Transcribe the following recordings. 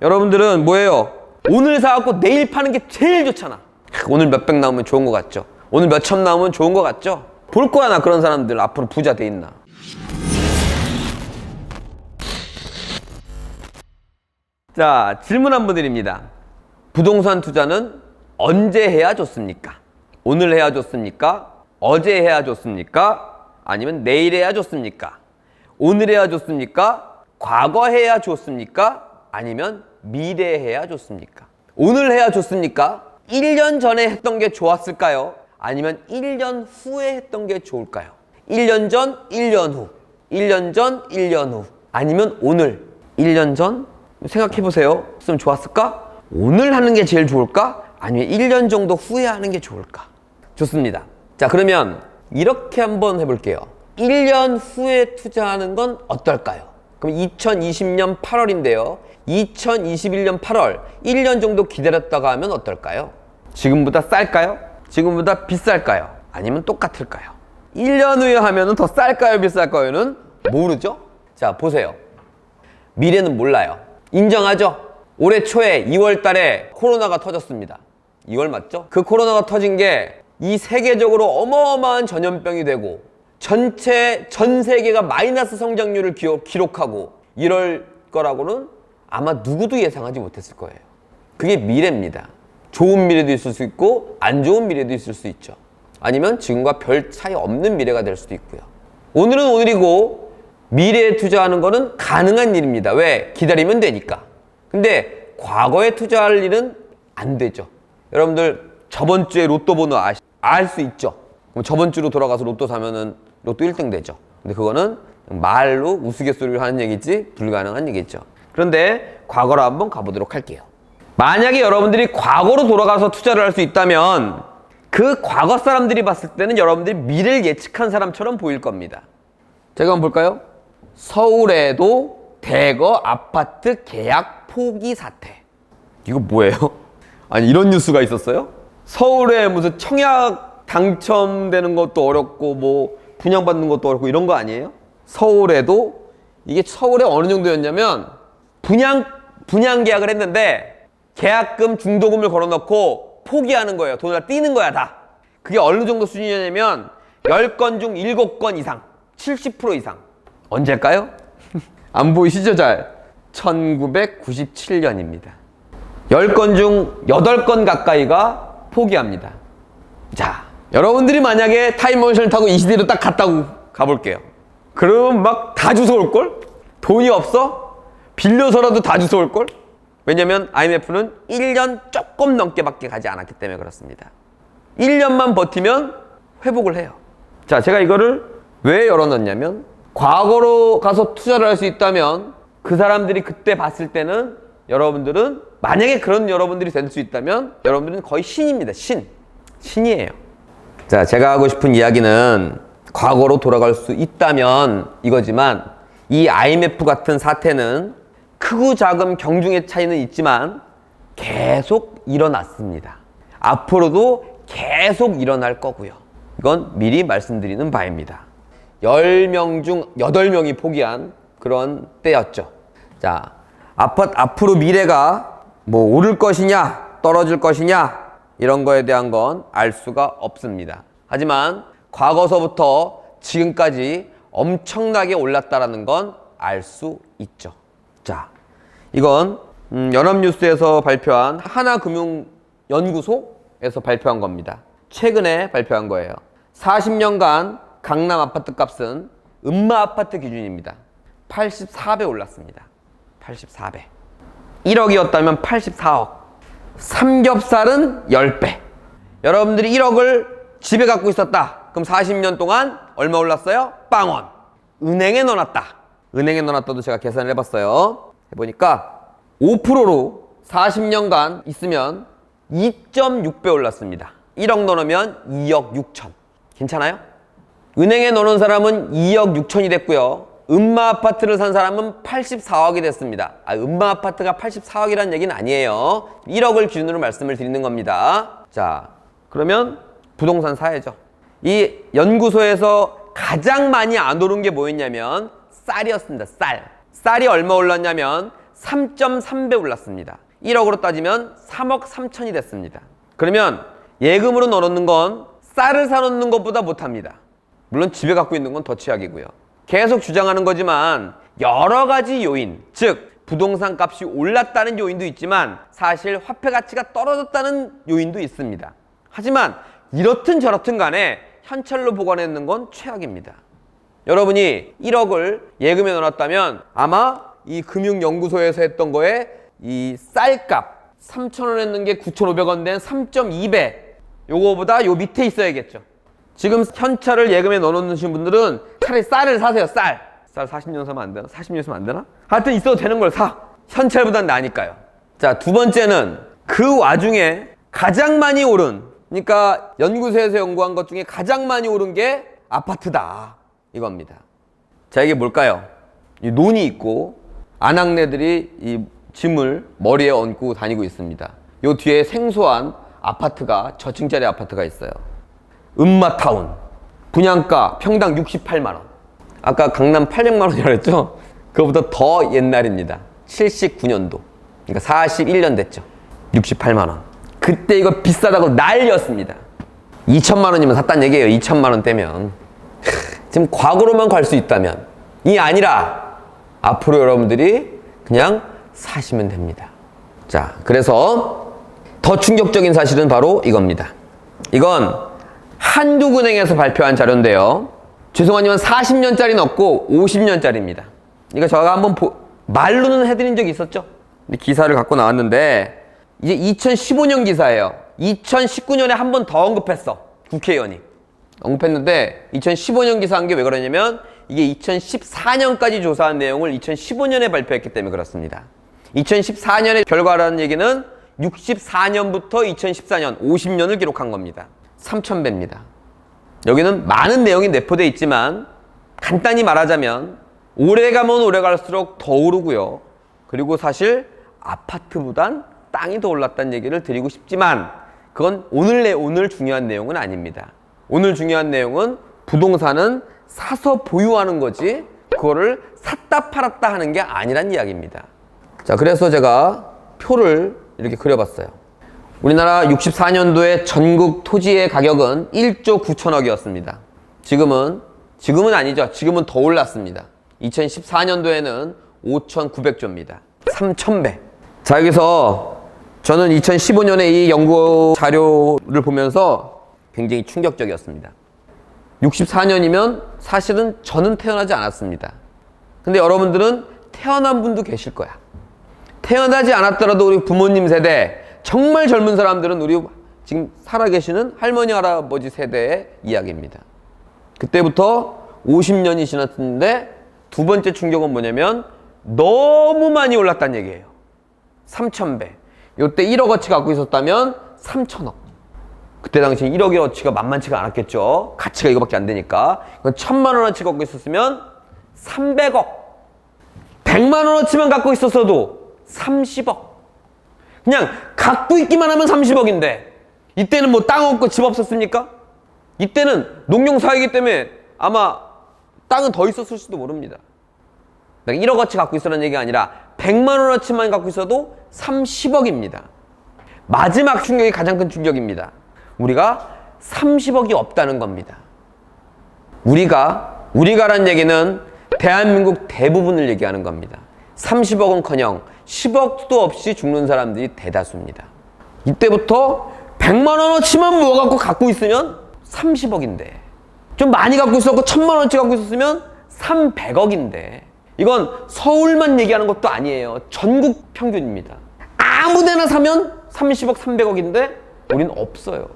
여러분들은 뭐예요? 오늘 사갖고 내일 파는 게 제일 좋잖아. 오늘 몇백 나오면 좋은 거 같죠? 오늘 몇천 나오면 좋은 거 같죠? 볼 거야 나 그런 사람들 앞으로 부자 돼 있나? 자 질문 한 번 드립니다. 부동산 투자는 언제 해야 좋습니까? 오늘 해야 좋습니까? 어제 해야 좋습니까? 아니면 내일 해야 좋습니까? 오늘 해야 좋습니까? 과거 해야 좋습니까? 아니면 미래 해야 좋습니까? 오늘 해야 좋습니까? 1년 전에 했던 게 좋았을까요? 아니면 1년 후에 했던 게 좋을까요? 1년 전, 1년 후. 1년 전, 1년 후. 아니면 오늘. 1년 전? 생각해 보세요. 했으면 좋았을까? 오늘 하는 게 제일 좋을까? 아니면 1년 정도 후에 하는 게 좋을까? 좋습니다. 자, 그러면 이렇게 한번 해볼게요. 1년 후에 투자하는 건 어떨까요? 그럼 2020년 8월인데요. 2021년 8월, 1년 정도 기다렸다가 하면 어떨까요? 지금보다 쌀까요? 지금보다 비쌀까요? 아니면 똑같을까요? 1년 후에 하면 더 쌀까요? 비쌀까요?는 모르죠? 자, 보세요. 미래는 몰라요. 인정하죠? 올해 초에 2월 달에 코로나가 터졌습니다. 2월 맞죠? 그 코로나가 터진 게 이 세계적으로 어마어마한 전염병이 되고 전체 전 세계가 마이너스 성장률을 기록- 기록하고 이럴 거라고는 아마 누구도 예상하지 못했을 거예요. 그게 미래입니다. 좋은 미래도 있을 수 있고 안 좋은 미래도 있을 수 있죠. 아니면 지금과 별 차이 없는 미래가 될 수도 있고요. 오늘은 오늘이고 미래에 투자하는 거는 가능한 일입니다. 왜? 기다리면 되니까. 근데 과거에 투자할 일은 안 되죠. 여러분들 저번 주에 로또 번호 알수 있죠. 그럼 저번 주로 돌아가서 로또 사면은 로또 1등 되죠. 근데 그거는 말로 우스갯소리를 하는 얘기지 불가능한 얘기죠. 그런데 과거로 한번 가보도록 할게요. 만약에 여러분들이 과거로 돌아가서 투자를 할 수 있다면 그 과거 사람들이 봤을 때는 여러분들이 미래를 예측한 사람처럼 보일 겁니다. 제가 한번 볼까요? 서울에도 대거 아파트 계약 포기 사태. 이거 뭐예요? 아니 이런 뉴스가 있었어요? 서울에 무슨 청약 당첨되는 것도 어렵고 뭐 분양받는 것도 어렵고 이런 거 아니에요? 서울에도 이게 서울에 어느 정도였냐면 분양 분양 계약을 했는데 계약금 중도금을 걸어놓고 포기하는 거예요. 돈을 다 띄는 거야 다. 그게 어느 정도 수준이냐면 10건 중 7건 이상, 70% 이상. 언제일까요? 안 보이시죠 잘? 1997년입니다. 10건 중 8건 가까이가 포기합니다. 자, 여러분들이 만약에 타임머신을 타고 이 시대로 딱 갔다고 가볼게요. 그러면 막다 주워올걸? 돈이 없어? 빌려서라도 다 주워올걸? 왜냐면 IMF는 1년 조금 넘게 밖에 가지 않았기 때문에 그렇습니다. 1년만 버티면 회복을 해요. 자, 제가 이거를 왜 열어놨냐면 과거로 가서 투자를 할 수 있다면 그 사람들이 그때 봤을 때는 여러분들은 만약에 그런 여러분들이 될 수 있다면 여러분들은 거의 신입니다. 신. 신이에요. 자, 제가 하고 싶은 이야기는 과거로 돌아갈 수 있다면 이거지만 이 IMF 같은 사태는 크고 작은 경중의 차이는 있지만 계속 일어났습니다. 앞으로도 계속 일어날 거고요. 이건 미리 말씀드리는 바입니다. 10명 중 8명이 포기한 그런 때였죠. 자, 앞, 앞으로 미래가 뭐 오를 것이냐, 떨어질 것이냐, 이런 거에 대한 건 알 수가 없습니다. 하지만 과거서부터 지금까지 엄청나게 올랐다라는 건 알 수 있죠. 자, 이건 음, 연합뉴스에서 발표한 하나금융연구소에서 발표한 겁니다. 최근에 발표한 거예요. 40년간 강남 아파트 값은 음마 아파트 기준입니다. 84배 올랐습니다. 84배. 1억이었다면 84억. 삼겹살은 10배. 여러분들이 1억을 집에 갖고 있었다. 그럼 40년 동안 얼마 올랐어요? 빵원. 은행에 넣어놨다. 은행에 넣어놨다도 제가 계산을 해봤어요. 해보니까 5%로 40년간 있으면 2.6배 올랐습니다. 1억 넣으면 2억 6천. 괜찮아요? 은행에 넣어놓은 사람은 2억 6천이 됐고요. 음마 아파트를 산 사람은 84억이 됐습니다. 아, 음마 아파트가 84억이라는 얘기는 아니에요. 1억을 기준으로 말씀을 드리는 겁니다. 자, 그러면 부동산 사야죠. 이 연구소에서 가장 많이 안 오른 게 뭐였냐면 쌀이었습니다. 쌀. 쌀이 얼마 올랐냐면 3.3배 올랐습니다. 1억으로 따지면 3억 3천이 됐습니다. 그러면 예금으로 넣어놓는 건 쌀을 사놓는 것보다 못합니다. 물론 집에 갖고 있는 건 더 최악이고요. 계속 주장하는 거지만 여러 가지 요인, 즉 부동산 값이 올랐다는 요인도 있지만 사실 화폐 가치가 떨어졌다는 요인도 있습니다. 하지만 이렇든 저렇든 간에 현찰로 보관했는 건 최악입니다. 여러분이 1억을 예금에 넣어놨다면 아마 이 금융연구소에서 했던 거에 이 쌀값 3,000원 했는 게 9,500원 된 3.2배 요거보다 요 밑에 있어야겠죠. 지금 현찰을 예금에 넣어놓으신 분들은 차라리 쌀을 사세요, 쌀. 쌀 40년 사면 안 되나? 40년 사면 안 되나? 하여튼 있어도 되는 걸 사. 현찰보단 나니까요. 자, 두 번째는 그 와중에 가장 많이 오른, 그러니까 연구소에서 연구한 것 중에 가장 많이 오른 게 아파트다. 이겁니다. 자, 이게 뭘까요? 이 논이 있고, 아낙네들이 이 짐을 머리에 얹고 다니고 있습니다. 요 뒤에 생소한 아파트가, 저층짜리 아파트가 있어요. 음마타운 분양가 평당 68만 원. 아까 강남 800만 원이라고 했죠? 그거보다 더 옛날입니다. 79년도. 그러니까 41년 됐죠. 68만 원. 그때 이거 비싸다고 난리였습니다. 2천만 원이면 샀단 얘기예요. 2천만 원 떼면. 지금 과거로만 갈 수 있다면 이 아니라 앞으로 여러분들이 그냥 사시면 됩니다. 자, 그래서 더 충격적인 사실은 바로 이겁니다. 이건 한국은행에서 발표한 자료인데요. 죄송하지만 40년짜리는 없고 50년짜리입니다. 이거 제가 한번 보- 말로는 해드린 적이 있었죠. 근데 기사를 갖고 나왔는데 이제 2015년 기사예요. 2019년에 한 번 더 언급했어. 국회의원이. 언급했는데 2015년 기사 한 게 왜 그러냐면 이게 2014년까지 조사한 내용을 2015년에 발표했기 때문에 그렇습니다. 2014년의 결과라는 얘기는 64년부터 2014년 50년을 기록한 겁니다. 3,000배입니다. 여기는 많은 내용이 내포되어 있지만 간단히 말하자면 오래 가면 오래 갈수록 더 오르고요. 그리고 사실 아파트보단 땅이 더 올랐다는 얘기를 드리고 싶지만 그건 오늘 내 오늘 중요한 내용은 아닙니다. 오늘 중요한 내용은 부동산은 사서 보유하는 거지 그거를 샀다 팔았다 하는 게 아니란 이야기입니다. 자, 그래서 제가 표를 이렇게 그려봤어요. 우리나라 64년도에 전국 토지의 가격은 1조 9천억이었습니다. 지금은, 지금은 아니죠. 지금은 더 올랐습니다. 2014년도에는 5,900조입니다. 3,000배. 자, 여기서 저는 2015년에 이 연구 자료를 보면서 굉장히 충격적이었습니다. 64년이면 사실은 저는 태어나지 않았습니다. 근데 여러분들은 태어난 분도 계실 거야. 태어나지 않았더라도 우리 부모님 세대, 정말 젊은 사람들은 우리 지금 살아계시는 할머니, 할아버지 세대의 이야기입니다. 그때부터 50년이 지났는데 두 번째 충격은 뭐냐면 너무 많이 올랐다는 얘기예요. 3,000배. 요때 1억 어치 갖고 있었다면 3,000억. 그때 당시 1억어치가 만만치가 않았겠죠. 가치가 이거밖에 안 되니까. 이건 1,000만 원어치 갖고 있었으면 300억. 100만 원어치만 갖고 있었어도 30억. 그냥 갖고 있기만 하면 30억인데 이때는 뭐 땅 없고 집 없었습니까? 이때는 농경사회이기 때문에 아마 땅은 더 있었을지도 모릅니다. 내가 1억어치 갖고 있으라는 얘기가 아니라 100만 원어치만 갖고 있어도 30억입니다. 마지막 충격이 가장 큰 충격입니다. 우리가 30억이 없다는 겁니다. 우리가 우리가란 얘기는 대한민국 대부분을 얘기하는 겁니다. 30억은 커녕 10억도 없이 죽는 사람들이 대다수입니다. 이때부터 100만 원어치만 모아 갖고 갖고 있으면 30억인데 좀 많이 갖고 있었고 1000만 원어치 갖고 있었으면 300억인데 이건 서울만 얘기하는 것도 아니에요. 전국 평균입니다. 아무 데나 사면 30억, 300억인데 우리는 없어요.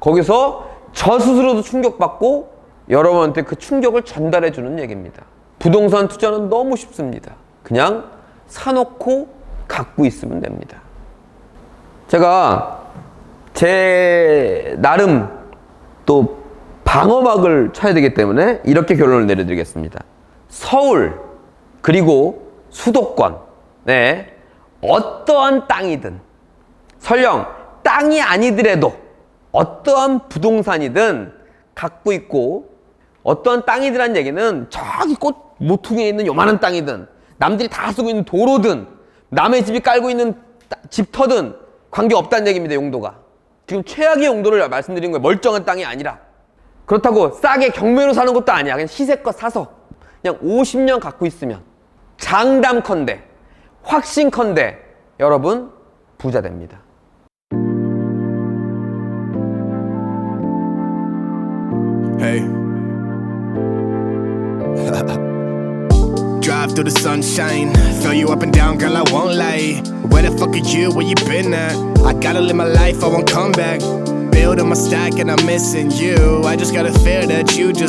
거기서 저 스스로도 충격받고 여러분한테 그 충격을 전달해 주는 얘기입니다. 부동산 투자는 너무 쉽습니다. 그냥 사놓고 갖고 있으면 됩니다. 제가 제 나름 또 방어막을 쳐야 되기 때문에 이렇게 결론을 내려드리겠습니다. 서울 그리고 수도권 네 어떠한 땅이든 설령 땅이 아니더라도 어떠한 부동산이든 갖고 있고 어떠한 땅이더란 얘기는 저기 꽃 모퉁이에 있는 요만한 땅이든 남들이 다 쓰고 있는 도로든 남의 집이 깔고 있는 따- 집터든 관계 없다는 얘기입니다. 용도가. 지금 최악의 용도를 말씀드린 거예요. 멀쩡한 땅이 아니라. 그렇다고 싸게 경매로 사는 것도 아니야. 그냥 시세껏 사서 그냥 50년 갖고 있으면 장담컨대 확신컨대 여러분 부자 됩니다. Hey. Through the sunshine, fill you up and down, girl. I won't lie. Where the fuck are you? Where you been at? I gotta live my life, I won't come back. Building my stack and I'm missing you. I just gotta fear that you just